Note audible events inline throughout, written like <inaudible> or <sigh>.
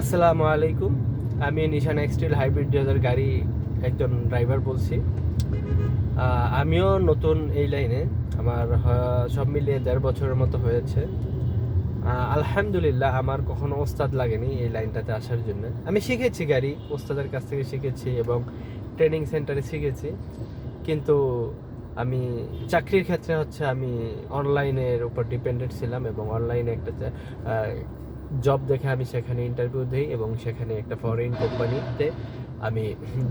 আসসালামু আলাইকুম। আমি নিশান এক্সটিল হাইব্রিড ডিজার গাড়ি একজন ড্রাইভার বলছি। আমিও নতুন এই লাইনে আমার সব মিলিয়ে দেড় বছরের মতো হয়েছে। আলহামদুলিল্লাহ আমার কখনো ওস্তাদ লাগেনি এই লাইনটাতে আসার জন্য। আমি শিখেছি গাড়ি, ওস্তাদের কাছ থেকে শিখেছি এবং ট্রেনিং সেন্টারে শিখেছি। কিন্তু আমি, চাকরির ক্ষেত্রে হচ্ছে আমি অনলাইনের উপর ডিপেন্ডেন্ট ছিলাম এবং অনলাইনে একটা জব দেখে আমি সেখানে ইন্টারভিউ দিই এবং সেখানে একটা ফরেন কোম্পানিতে আমি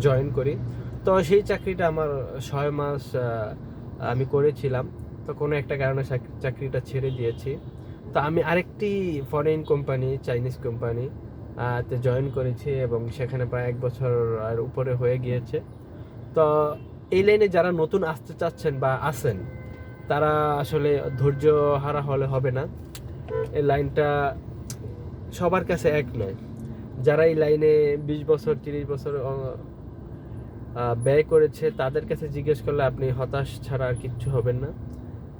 জয়েন করি। তো সেই চাকরিটা আমার ছয় মাস আমি করেছিলাম। তো কোনো একটা কারণে চাকরিটা ছেড়ে দিয়েছি। তো আমি আরেকটি ফরেন কোম্পানি চাইনিজ কোম্পানি তে জয়েন করেছি এবং সেখানে প্রায় এক বছর আর উপরে হয়ে গিয়েছে। তো এই লাইনে যারা নতুন আসতে চাচ্ছেন বা আসেন তারা আসলে ধৈর্য হারা হলে হবে না। এই লাইনটা সবার কাছে এক নয়। যারা এই লাইনে বিশ বছর, তিরিশ বছর ব্যয় করেছে, তাদের কাছে জিজ্ঞেস করলে আপনি হতাশ ছাড়া আর কিচ্ছু হবেন না।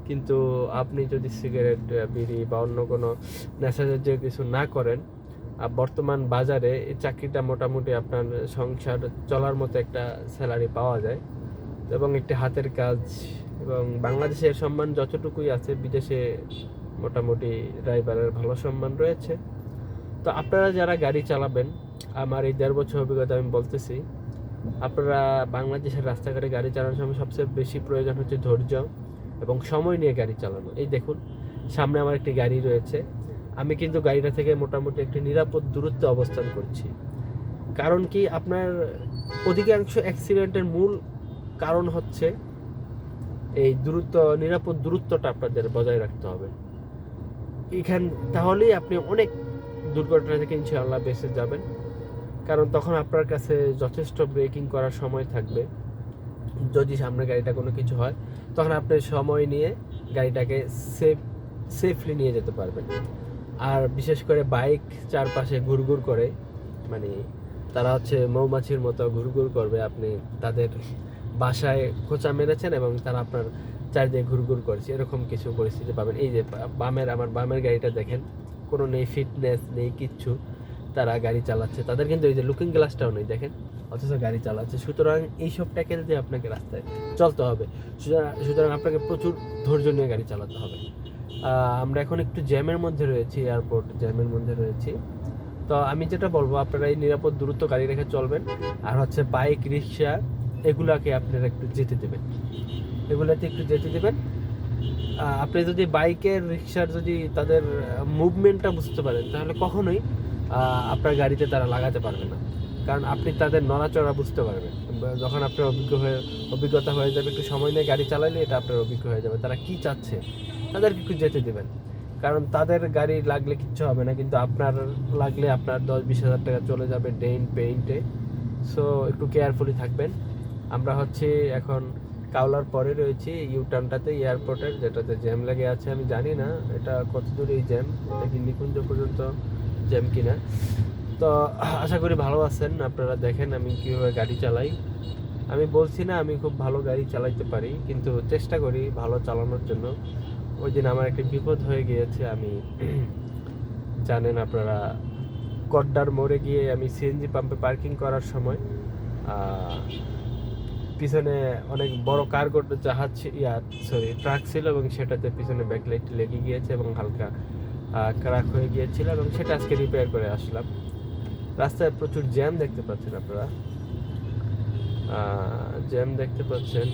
কিন্তু আপনি যদি সিগারেট, বিড়ি বা অন্য কোনো নেশাজাতীয় কিছু না করেন বর্তমান বাজারে এই চাকরিটা মোটামুটি আপনার সংসার চলার মতো একটা স্যালারি পাওয়া যায় এবং একটি হাতের কাজ এবং বাংলাদেশের সম্মান যতটুকুই আছে, বিদেশে মোটামুটি ড্রাইভারের ভালো সম্মান রয়েছে। তো আপনারা যারা গাড়ি চালাবেন, আমার এই দেড় বছর অভিজ্ঞতা আমি বলতেছি, আপনারা বাংলাদেশের রাস্তাঘাটে গাড়ি চালানোর সময় সবচেয়ে বেশি প্রয়োজন হচ্ছে ধৈর্য এবং সময় নিয়ে গাড়ি চালানো। এই দেখুন, সামনে আমার একটি গাড়ি রয়েছে। আমি কিন্তু গাড়িটা থেকে মোটামুটি একটি নিরাপদ দূরত্বে অবস্থান করছি। কারণ কি? আপনার অধিকাংশ অ্যাক্সিডেন্টের মূল কারণ হচ্ছে এই দূরত্ব, নিরাপদ দূরত্বটা আপনাদের বজায় রাখতে হবে। এখান, তাহলেই আপনি অনেক দুর্ঘটনা থেকে ইনশাআল্লাহ বেঁচে যাবেন। কারণ তখন আপনার কাছে যথেষ্ট ব্রেকিং করার সময় থাকবে। যদি সামনে গাড়িটা কোনো কিছু হয়, তখন আপনি সময় নিয়ে গাড়িটাকে সেফ, সেফলি নিয়ে যেতে পারবেন। আর বিশেষ করে বাইক চারপাশে ঘুরঘুর করে মানে তারা হচ্ছে মৌমাছির মতো ঘুরঘুর করবে, আপনি তাদের বাসায় খোঁচা মেরেছেন এবং তারা আপনার চারিদিকে ঘুরঘুর করছে। এরকম কিছু পরিস্থিতি পাবেন। এই যে বামের, আমার বামের গাড়িটা দেখেন। কোনো নেই ফিটনেস নেই কিচ্ছু, তারা গাড়ি চালাচ্ছে। তাদের কিন্তু এই যে লুকিং গ্লাসটাও নেই, দেখেন? অথচ গাড়ি চালাচ্ছে। সুতরাং এইসব ট্যাকেল দিয়ে আপনাকে রাস্তায় চলতে হবে। সুতরাং আপনাকে প্রচুর ধৈর্য নিয়ে গাড়ি চালাতে হবে। আমরা এখন একটু জ্যামের মধ্যে রয়েছি এয়ারপোর্ট জ্যামের মধ্যে রয়েছি। তো আমি যেটা বলব, আপনারা এই নিরাপদ দূরত্ব গাড়ি রেখে চলবেন। আর হচ্ছে বাইক রিক্সা এগুলাকে আপনারা একটু যেতে দেবেন। এগুলাতে একটু যেতে দেবেন। আপনি যদি বাইকের রিক্সার যদি তাদের মুভমেন্টটা বুঝতে পারেন, তাহলে কখনোই আপনার গাড়িতে তারা লাগাতে পারবে না। কারণ আপনি তাদের নড়াচড়া বুঝতে পারবেন। যখন আপনার অভিজ্ঞ হয়ে, অভিজ্ঞতা হয়ে যাবে, একটু সময় নিয়ে গাড়ি চালালে এটা আপনার অভিজ্ঞ হয়ে যাবে। তারা কি চাচ্ছে? তাদেরকে একটু যেতে দেবেন। কারণ তাদের গাড়ি লাগলে কিচ্ছু হবে না, কিন্তু আপনার লাগলে আপনার দশ বিশ হাজার টাকা চলে যাবে, ডেইন পেইন্টে। সো একটু কেয়ারফুলি থাকবেন। আমরা হচ্ছে এখন কাওলার পরে রয়েছি ইউটার্নটাতে এয়ারপোর্টের যেটাতে জ্যাম লেগে আছে, আমি জানি না এটা কত দূর এই জ্যাম এটা কি নিকুঞ্জ পর্যন্ত জ্যাম কিনা। তো আশা করি ভালো আছেন, আপনারা দেখেন আমি কীভাবে গাড়ি চালাই। আমি বলছি না আমি খুব ভালো গাড়ি চালাইতে পারি, কিন্তু চেষ্টা করি ভালো চালানোর জন্য। ওই দিন আমার একটা বিপদ হয়ে গিয়েছে, আমি <clears throat> জানেন আপনারা, কড্ডার মোড়ে গিয়ে আমি সিএনজি পাম্পে পার্কিং করার সময় পিছনে অনেক বড় কার্গো জাহাজ, ইয়া সরি ট্রাক ছিল এবং সেটাতে পিছনে ব্যাকলাইট লেগে গিয়েছে এবং হালকা ক্রাক হয়ে গিয়েছিল এবং সেটা আজকে রিপেয়ার করে আসলাম। রাস্তায় প্রচুর জ্যাম দেখতে পাচ্ছেন আপনারা। জ্যাম দেখতে পাচ্ছেন।